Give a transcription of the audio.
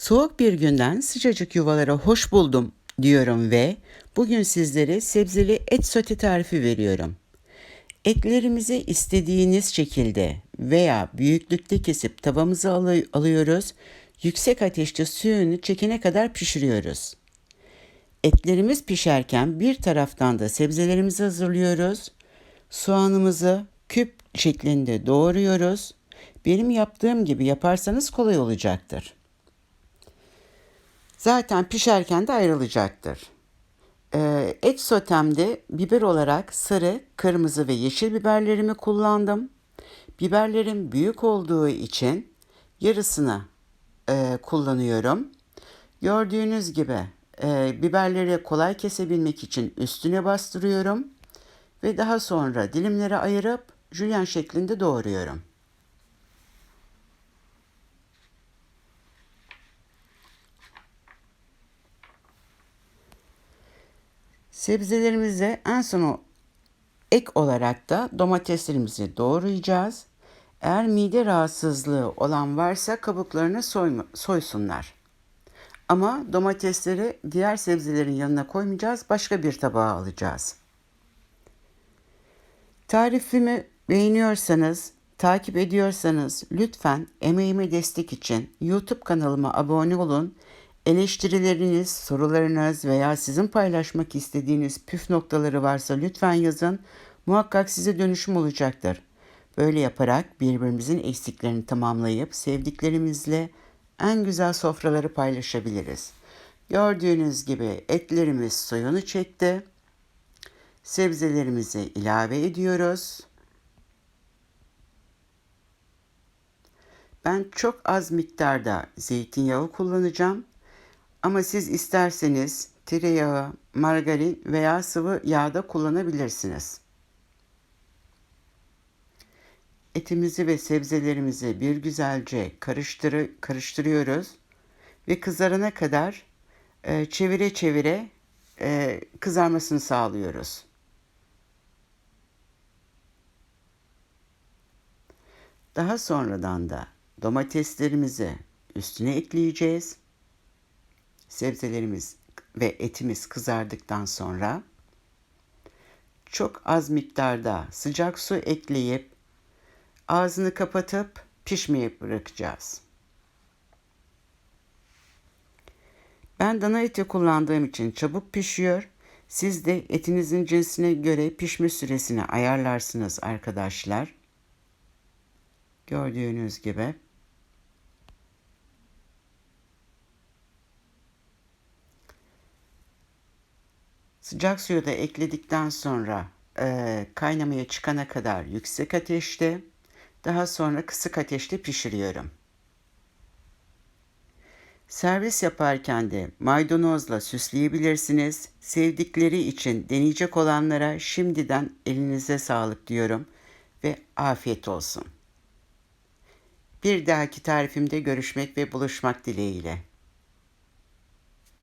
Soğuk bir günden sıcacık yuvalara hoş buldum diyorum ve bugün sizlere sebzeli et sote tarifi veriyorum. Etlerimizi istediğiniz şekilde veya büyüklükte kesip tavamıza alı- alıyoruz. Yüksek ateşte suyunu çekene kadar pişiriyoruz. Etlerimiz pişerken bir taraftan da sebzelerimizi hazırlıyoruz. Soğanımızı küp şeklinde doğruyoruz. Benim yaptığım gibi yaparsanız kolay olacaktır. Zaten pişerken de ayrılacaktır. Ee, et sotemde biber olarak sarı, kırmızı ve yeşil biberlerimi kullandım. Biberlerim büyük olduğu için yarısını e, kullanıyorum. Gördüğünüz gibi e, biberleri kolay kesebilmek için üstüne bastırıyorum ve daha sonra dilimlere ayırıp jülyen şeklinde doğruyorum. Sebzelerimize en son ek olarak da domateslerimizi doğrayacağız. Eğer mide rahatsızlığı olan varsa kabuklarını soyma, soysunlar. Ama domatesleri diğer sebzelerin yanına koymayacağız, başka bir tabağa alacağız. Tarifimi beğeniyorsanız, takip ediyorsanız lütfen emeğime destek için YouTube kanalıma abone olun. Eleştirileriniz, sorularınız veya sizin paylaşmak istediğiniz püf noktaları varsa lütfen yazın. Muhakkak size dönüşüm olacaktır. Böyle yaparak birbirimizin eksiklerini tamamlayıp sevdiklerimizle en güzel sofraları paylaşabiliriz. Gördüğünüz gibi etlerimiz suyunu çekti. Sebzelerimizi ilave ediyoruz. Ben çok az miktarda zeytinyağı kullanacağım. Ama siz isterseniz tereyağı, margarin veya sıvı yağ da kullanabilirsiniz. Etimizi ve sebzelerimizi bir güzelce karıştırı, karıştırıyoruz ve kızarana kadar e, çevire çevire e, kızarmasını sağlıyoruz. Daha sonradan da domateslerimizi üstüne ekleyeceğiz. Sebzelerimiz ve etimiz kızardıktan sonra çok az miktarda sıcak su ekleyip ağzını kapatıp pişmeye bırakacağız. Ben dana eti kullandığım için çabuk pişiyor. Siz de etinizin cinsine göre pişme süresini ayarlarsınız arkadaşlar. Gördüğünüz gibi. Sıcak suyu da ekledikten sonra e, kaynamaya çıkana kadar yüksek ateşte, daha sonra kısık ateşte pişiriyorum. Servis yaparken de maydanozla süsleyebilirsiniz. Sevdikleri için deneyecek olanlara şimdiden elinize sağlık diyorum ve afiyet olsun. Bir dahaki tarifimde görüşmek ve buluşmak dileğiyle.